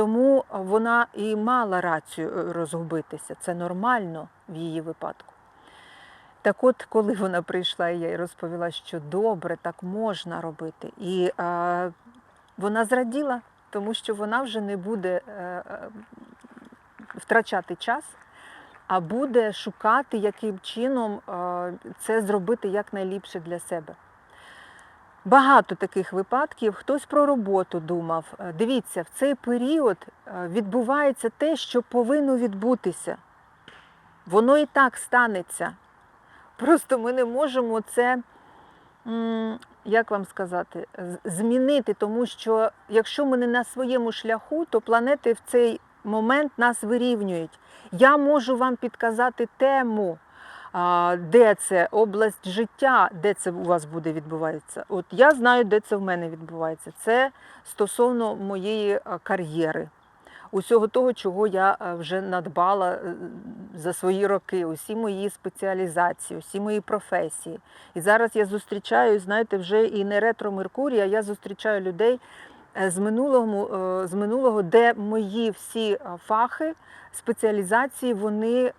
Тому вона і мала рацію е, розгубитися. Це нормально в її випадку. Так от, коли вона прийшла, я їй розповіла, що добре, так можна робити. І е, вона зраділа, тому що вона вже не буде е, е, втрачати час, а буде шукати, яким чином е, це зробити якнайліпше для себе. Багато таких випадків. Хтось про роботу думав. Е, Дивіться, в цей період е, відбувається те, що повинно відбутися. Воно і так станеться. Просто ми не можемо це, як вам сказати, змінити, тому що якщо ми не на своєму шляху, то планети в цей момент нас вирівнюють. Я можу вам підказати тему, де це область життя, де це у вас буде відбуватися. От я знаю, де це в мене відбувається. Це стосовно моєї кар'єри. Усього того, чого я е, вже надбала е, за свої роки, усі мої спеціалізації, усі мої професії. І зараз я зустрічаю, знаєте, вже і не ретро Меркурія, я зустрічаю людей е, з минулого, е, з минулого, де мої всі е, фахи, спеціалізації, вони е,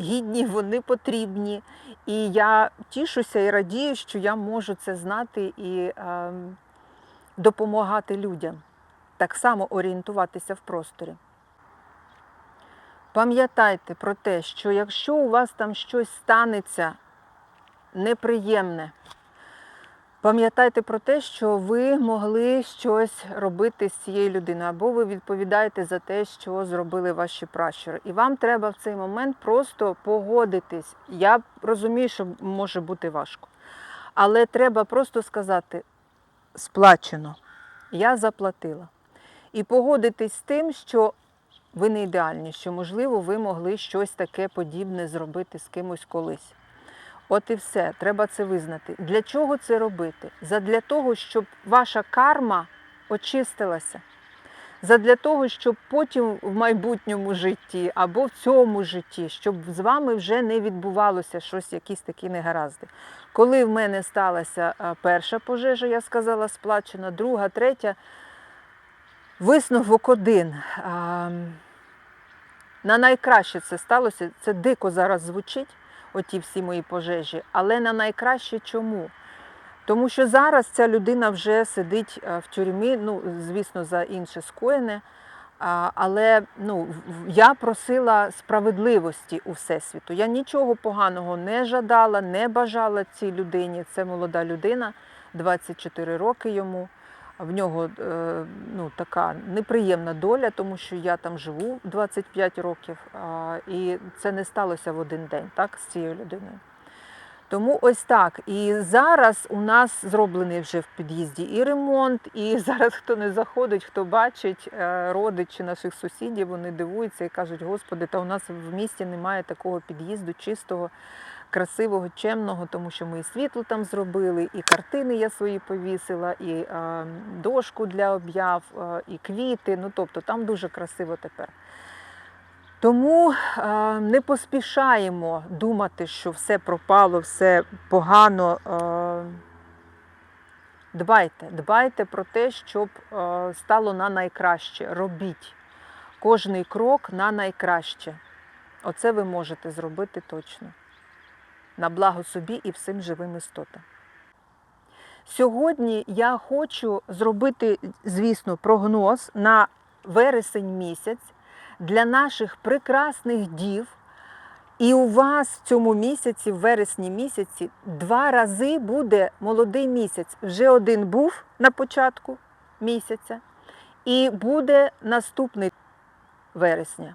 гідні, вони потрібні. І я тішуся і радію, що я можу це знати і е, допомагати людям так само орієнтуватися в просторі. Пам'ятайте про те, що якщо у вас там щось станеться неприємне, пам'ятайте про те, що ви могли щось робити з цією людиною, або ви відповідаєте за те, що зробили ваші пращури. І вам треба в цей момент просто погодитись. Я розумію, що може бути важко. Але треба просто сказати: сплачено, я заплатила. І погодитись з тим, що ви не ідеальні, що, можливо, ви могли щось таке подібне зробити з кимось колись. От і все, треба це визнати. Для чого це робити? Задля того, щоб ваша карма очистилася. Задля того, щоб потім в майбутньому житті або в цьому житті, щоб з вами вже не відбувалося щось, якісь такі негаразди. Коли в мене сталася перша пожежа, я сказала, сплачена, друга, третя, Висновок один. На найкраще це сталося. Це дико зараз звучить, оті всі мої пожежі, але на найкраще чому? Тому що зараз ця людина вже сидить е, в тюрмі, ну, звісно, за інше скоєне. Але ну, я просила справедливості у Всесвіту. Я нічого поганого не жадала, не бажала цій людині. Це молода людина, 24 роки йому. В нього е, ну, така неприємна доля, тому що я там живу 25 років, і це не сталося в один день так, з цією людиною. Тому ось так. І зараз у нас зроблений вже в під'їзді і ремонт, і зараз хто не заходить, хто бачить е, родичі наших сусідів, вони дивуються і кажуть, господи, та у нас в місті немає такого під'їзду чистого, красивого, чемного, тому що ми і світло там зробили, і картини я свої повісила, і е, дошку для об'яв, і квіти. Ну тобто там дуже красиво тепер. Тому е, не поспішаємо думати, що все пропало, все погано. Е, дбайте, дбайте про те, щоб стало на найкраще. Робіть кожний крок на найкраще. Оце ви можете зробити точно. На благо собі і всім живим істотам. Сьогодні я хочу зробити, звісно, прогноз на вересень місяць для наших прекрасних дів, І у вас в цьому місяці, в вересні місяці, два рази буде молодий місяць. Вже один був на початку місяця, і буде наступний вересня,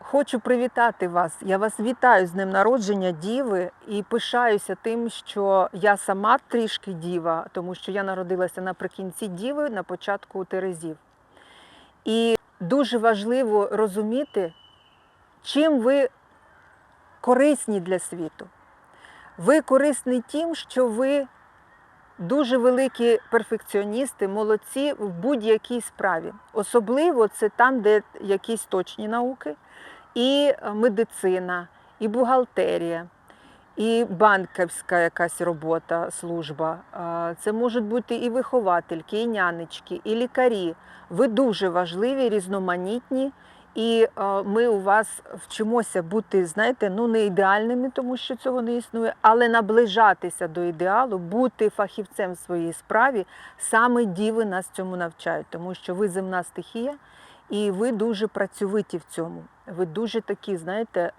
хочу привітати вас. Я вас вітаю з днем народження Діви і пишаюся тим, що я сама трішки діва, тому що я народилася наприкінці Діви, на початку Терезів. І дуже важливо розуміти, чим ви корисні для світу. Ви корисні тим, що ви дуже великі перфекціоністи, молодці в будь-якій справі. Особливо це там, де якісь точні науки, і медицина, і бухгалтерія, і банківська якась робота, служба. Це можуть бути і виховательки, і нянечки, і лікарі. Ви дуже важливі, різноманітні. І е, ми у вас вчимося бути, знаєте, ну не ідеальними, тому що цього не існує, але наближатися до ідеалу, бути фахівцем в своїй справі, саме діви нас цьому навчають, тому що ви земна стихія, і ви дуже працьовиті в цьому. Ви дуже такі, знаєте,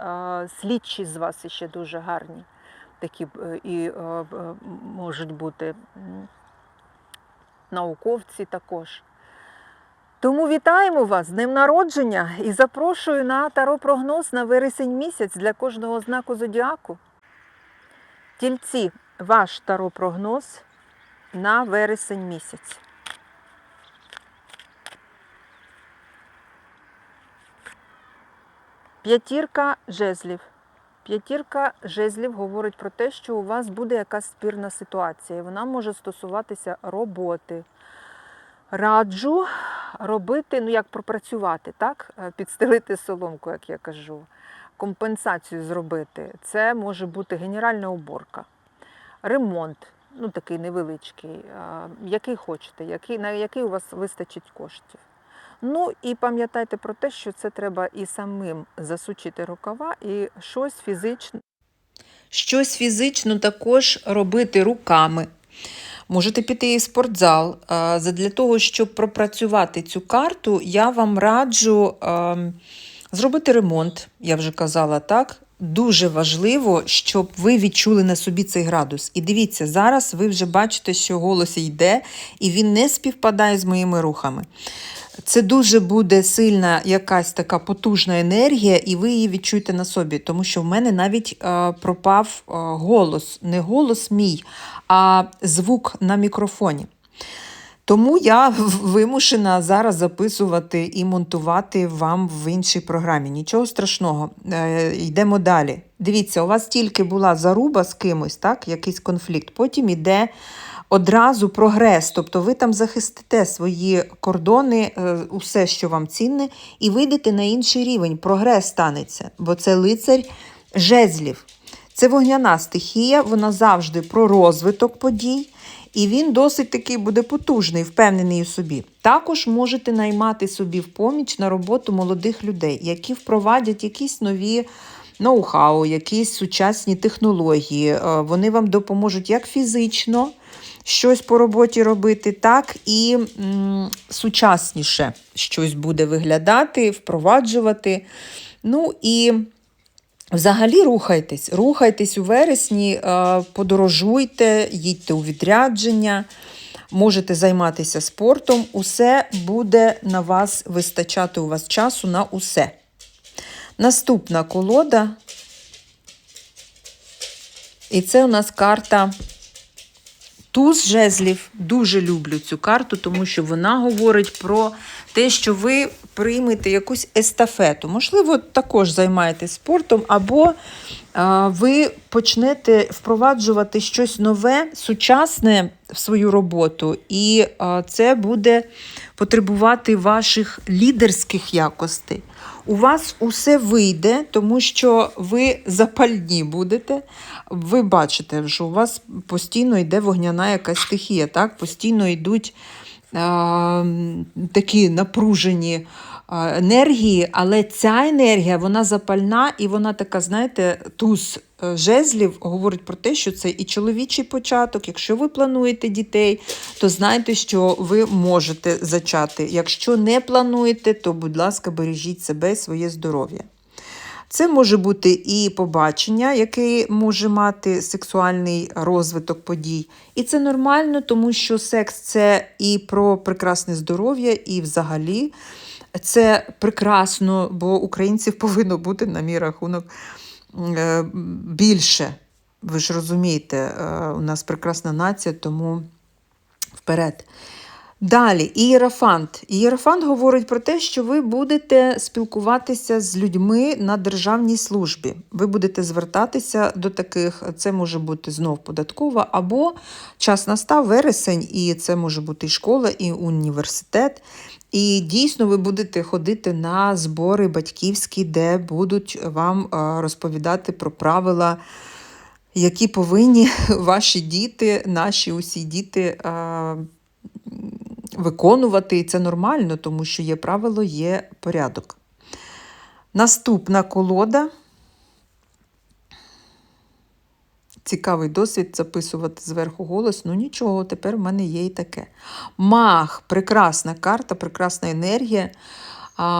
слідчі з вас ще дуже гарні. Такі е, і е, е, можуть бути науковці також. Тому вітаємо вас з днем народження і запрошую на таро-прогноз на вересень місяць для кожного знаку зодіаку. Тільці, ваш таро-прогноз на вересень місяць. П'ятірка жезлів. П'ятірка жезлів говорить про те, що у вас буде якась спірна ситуація, і вона може стосуватися роботи. Раджу робити, ну як пропрацювати, так? Е, Підстелити соломку, як я кажу, компенсацію зробити. Це може бути генеральна уборка, ремонт, ну такий невеличкий, е, який хочете, який, на який у вас вистачить коштів. Ну і пам'ятайте про те, що це треба і самим засучити рукава, і щось фізично. Щось фізично також робити руками. Можете піти і в спортзал. Для того, щоб пропрацювати цю карту, я вам раджу зробити ремонт, я вже казала так. Дуже важливо, щоб ви відчули на собі цей градус. І дивіться, зараз ви вже бачите, що голос йде, і він не співпадає з моїми рухами. Це дуже буде сильна якась така потужна енергія, і ви її відчуєте на собі, тому що в мене навіть е, пропав е, голос, не голос мій, а звук на мікрофоні. Тому я вимушена зараз записувати і монтувати вам в іншій програмі. Нічого страшного, е, йдемо далі. Дивіться, у вас тільки була заруба з кимось, так, якийсь конфлікт, потім іде одразу прогрес, тобто ви там захистите свої кордони, е, усе, що вам цінне, і вийдете на інший рівень. Прогрес станеться, бо це лицар жезлів. Це вогняна стихія, вона завжди про розвиток подій. І він досить такий буде потужний, впевнений у собі. Також можете наймати собі в поміч на роботу молодих людей, які впровадять якісь нові ноу-хау, якісь сучасні технології. Е, Вони вам допоможуть як фізично щось по роботі робити, так і м, сучасніше щось буде виглядати, впроваджувати. Ну і Взагалі рухайтесь, рухайтесь у вересні, е, подорожуйте, їдьте у відрядження, можете займатися спортом, усе буде на вас вистачати у вас часу на усе. Наступна колода. І це у нас карта Туз жезлів. Дуже люблю цю карту, тому що вона говорить про те, що ви приймете якусь естафету. Можливо, також займаєтесь спортом, або а, ви почнете впроваджувати щось нове, сучасне в свою роботу, і а, це буде потребувати ваших лідерських якостей. У вас усе вийде, тому що ви запальні будете. Ви бачите, що у вас постійно йде вогняна якась стихія, так? постійно йдуть а, такі напружені енергії, але ця енергія вона запальна і вона така, знаєте, туз е, жезлів говорить про те, що це і чоловічий початок. Якщо ви плануєте дітей, то знайте, що ви можете зачати. Якщо не плануєте, то, будь ласка, бережіть себе і своє здоров'я. Це може бути і побачення, яке може мати сексуальний розвиток подій. І це нормально, тому що секс це і про прекрасне здоров'я, і взагалі це прекрасно, бо українців повинно бути на мій рахунок е, більше. Ви ж розумієте, е, у нас прекрасна нація, тому вперед. Далі, ієрофант. Ієрофант говорить про те, що ви будете спілкуватися з людьми на державній службі. Ви будете звертатися до таких, це може бути знов податкова, або час настав вересень, і це може бути і школа, і університет. І дійсно ви будете ходити на збори батьківські, де будуть вам е, розповідати про правила які повинні ваші діти, наші усі діти виконувати. І це нормально, тому що є правило, є порядок. Наступна колода. Цікавий досвід записувати зверху голос. Ну нічого, тепер в мене є і таке. Мах, прекрасна карта, прекрасна енергія.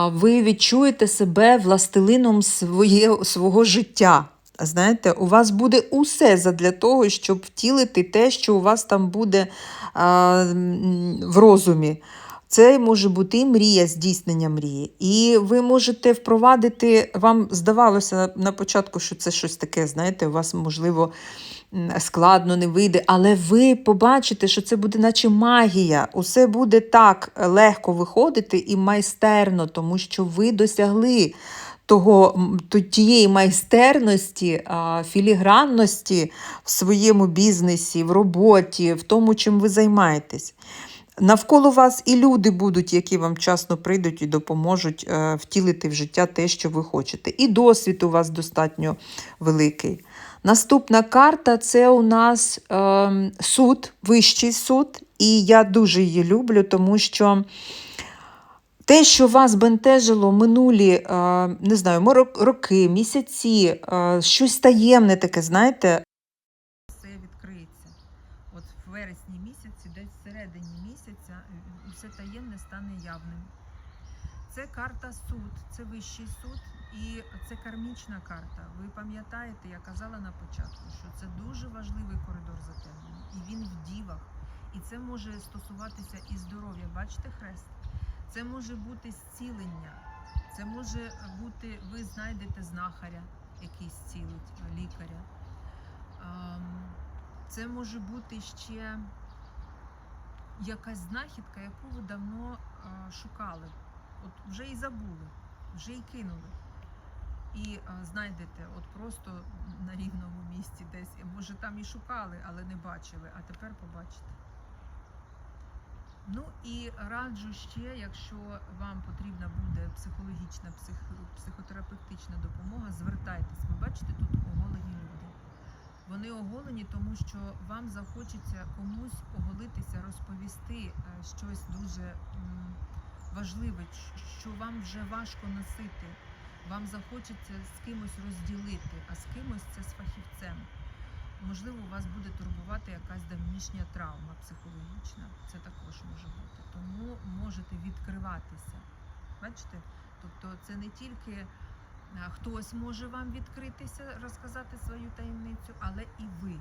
Ви відчуєте себе властелином своє, свого життя. Знаєте, у вас буде усе задля того, щоб втілити те, що у вас там буде в розумі. Це може бути і мрія, здійснення мрії. І ви можете впровадити, вам здавалося на початку, що це щось таке, знаєте, у вас, можливо, складно не вийде, але ви побачите, що це буде наче магія. Усе буде так легко виходити і майстерно, тому що ви досягли того, тієї майстерності, філігранності в своєму бізнесі, в роботі, в тому, чим ви займаєтесь. Навколо вас і люди будуть, які вам вчасно прийдуть і допоможуть е, втілити в життя те, що ви хочете. І досвід у вас достатньо великий. Наступна карта це у нас е, суд, вищий суд. І я дуже її люблю, тому що те, що вас бентежило минулі, е, не знаю, роки, місяці, е, щось таємне таке, знаєте. Все відкриється. От в вересні місяці, десь всередині місяця, все таємне стане явним. Це карта суд, це вищий суд і це кармічна карта. Ви пам'ятаєте, я казала на початку, що це дуже важливий коридор затемнення, і він в дівах. І це може стосуватися і здоров'я. Бачите хрест? Це може бути зцілення, це може бути, ви знайдете знахаря, який зцілить е, лікаря. Ем, Це може бути ще якась знахідка, яку ви давно е, шукали. От вже і забули, вже і кинули. І е, знайдете от просто на рівному місці десь. Може там і шукали, але не бачили, а тепер побачите. Ну і раджу ще, якщо вам потрібна буде психологічна, псих, психотерапевтична допомога, звертайтесь. Ви бачите, тут оголені люди. Вони оголені, тому що вам захочеться комусь оголитися, розповісти е, щось дуже важливе, що вам вже важко носити. Вам захочеться з кимось розділити, а з кимось це з фахівцем. Можливо, у вас буде турбувати якась давнішня травма психологічна. Це також може бути. Тому можете відкриватися. Бачите? Тобто це не тільки е, хтось може вам відкритися, розказати свою таємницю, але і ви.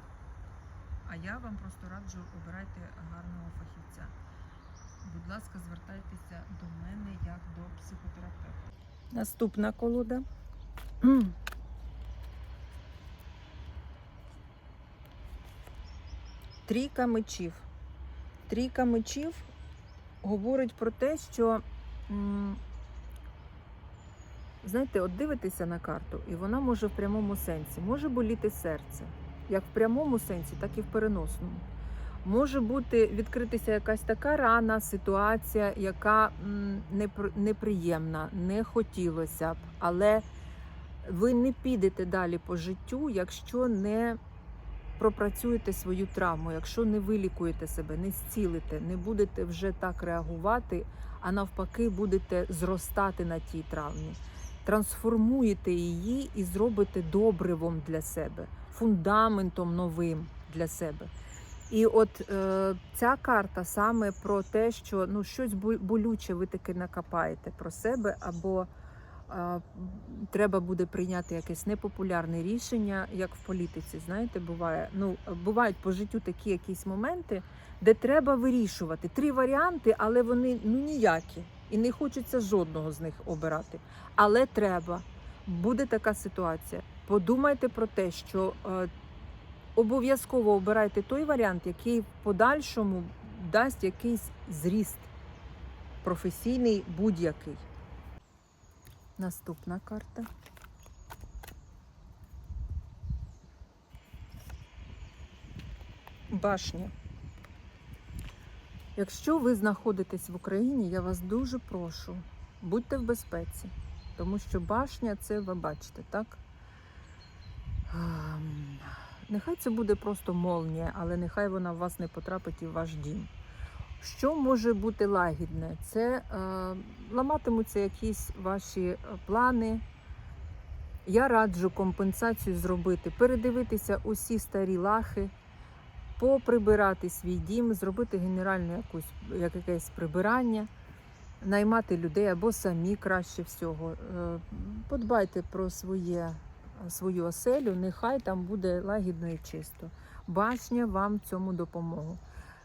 А я вам просто раджу обирайте гарного фахівця. Будь ласка, звертайтеся до мене як до психотерапевта. Наступна колода. Трійка мечів. Трійка мечів говорить про те, що, знаєте, от дивитеся на карту, і вона може в прямому сенсі, може боліти серце. Як в прямому сенсі, так і в переносному. Може бути відкритися якась така рана, ситуація, яка неприємна, не хотілося б, але ви не підете далі по життю, якщо не пропрацюєте свою травму, якщо не вилікуєте себе, не зцілите, не будете вже так реагувати, а навпаки, будете зростати на тій травмі. Трансформуєте її і зробите добривом для себе, фундаментом новим для себе. І от е, ця карта саме про те, що ну щось болюче ви таки накопаєте про себе, або е, треба буде прийняти якесь непопулярне рішення, як в політиці. Знаєте, буває. Ну бувають по життю такі якісь моменти, де треба вирішувати три варіанти, але вони ну ніякі, і не хочеться жодного з них обирати. Але треба. Буде така ситуація. Подумайте про те, що е, обов'язково обирайте той варіант, який в подальшому дасть якийсь зріст професійний будь-який. Наступна карта. Башня. Якщо ви знаходитесь в Україні, я вас дуже прошу, будьте в безпеці, тому що башня це ви бачите, так? Нехай це буде просто молнія, але нехай вона в вас не потрапить і в ваш дім. Що може бути лагідне? Це е, ламатимуться якісь ваші е, плани. Я раджу компенсацію зробити, передивитися усі старі лахи, поприбирати свій дім, зробити генеральне якусь, як якесь прибирання, наймати людей або самі краще всього. Е, Подбайте про своє свою оселю, нехай там буде лагідно і чисто. Башня вам цьому допомогу.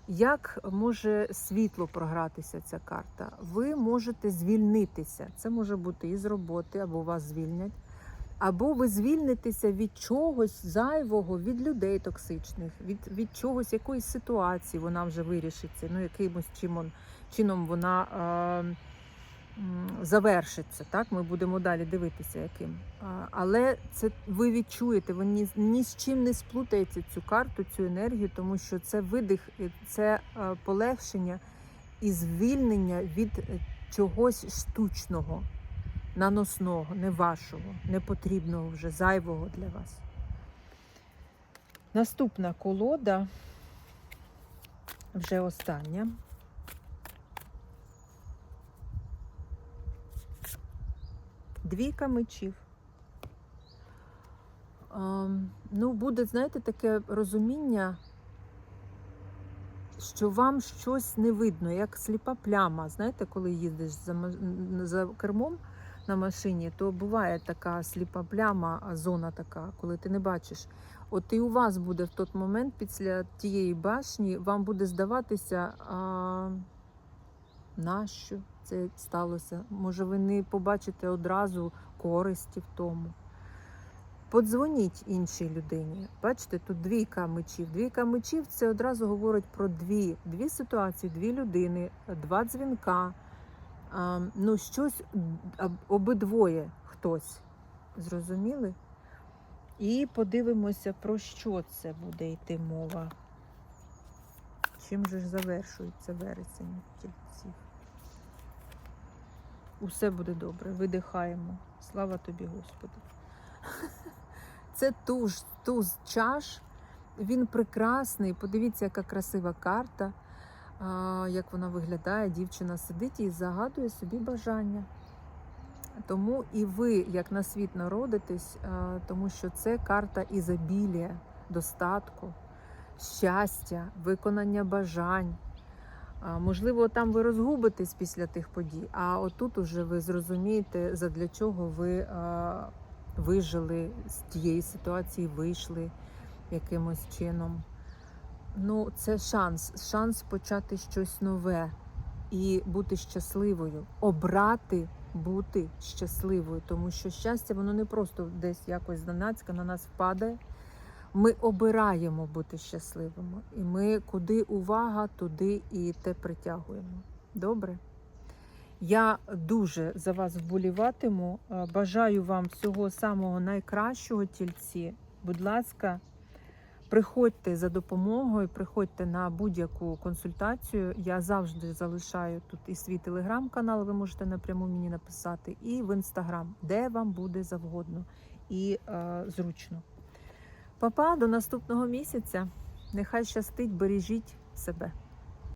Як може світло програтися ця карта? Ви можете звільнитися. Це може бути і з роботи, або вас звільнять, або ви звільнитеся від чогось зайвого, від людей токсичних, від, від чогось, якоїсь ситуації вона вже вирішиться. Ну, якимось чимом, чином вона. Е, завершиться. Так, ми будемо далі дивитися, яким. Але це ви відчуєте, ви ні, ні з чим не сплутаєте цю карту, цю енергію, тому що це видих, це е, полегшення і звільнення від е, чогось штучного, наносного, не вашого, непотрібного вже, зайвого для вас. Наступна колода, вже остання. Двійка мечів. Ем, ну, буде, знаєте, таке розуміння, що вам щось не видно, як сліпа пляма. Знаєте, коли їздиш за, за кермом на машині, то буває така сліпа пляма, зона така, коли ти не бачиш. От і у вас буде в той момент після тієї башні, вам буде здаватися, а, нащо це сталося. Може, ви не побачите одразу користі в тому. Подзвоніть іншій людині. Бачите, тут двійка мечів. Двійка мечів це одразу говорить про дві, дві ситуації, дві людини, два дзвінка. Ну, щось обидвоє хтось. Зрозуміли? І подивимося, про що це буде йти мова. Чим же ж завершується вересень тільців? Усе буде добре, видихаємо. Слава тобі, Господи. Це туз, туз чаш. Він прекрасний. Подивіться, яка красива карта, а, як вона виглядає. Дівчина сидить і загадує собі бажання. Тому і ви, як на світ народитесь, а, тому що це карта ізобілія, достатку, щастя, виконання бажань. Можливо, там ви розгубитесь після тих подій, а отут уже ви зрозумієте, задля чого ви вижили з тієї ситуації, вийшли якимось чином. Ну, це шанс, шанс почати щось нове і бути щасливою, обрати бути щасливою, тому що щастя, воно не просто десь якось зненацька на нас впадає. Ми обираємо бути щасливими. І ми куди увага, туди і те притягуємо. Добре? Я дуже за вас вболіватиму. Е, Бажаю вам всього самого найкращого тільці. Будь ласка, Приходьте за допомогою, приходьте на будь-яку консультацію. Я завжди залишаю тут і свій телеграм-канал, ви можете напряму мені написати, і в інстаграм, де вам буде завгодно і е, зручно. Папа, до наступного місяця. Нехай щастить, бережіть себе.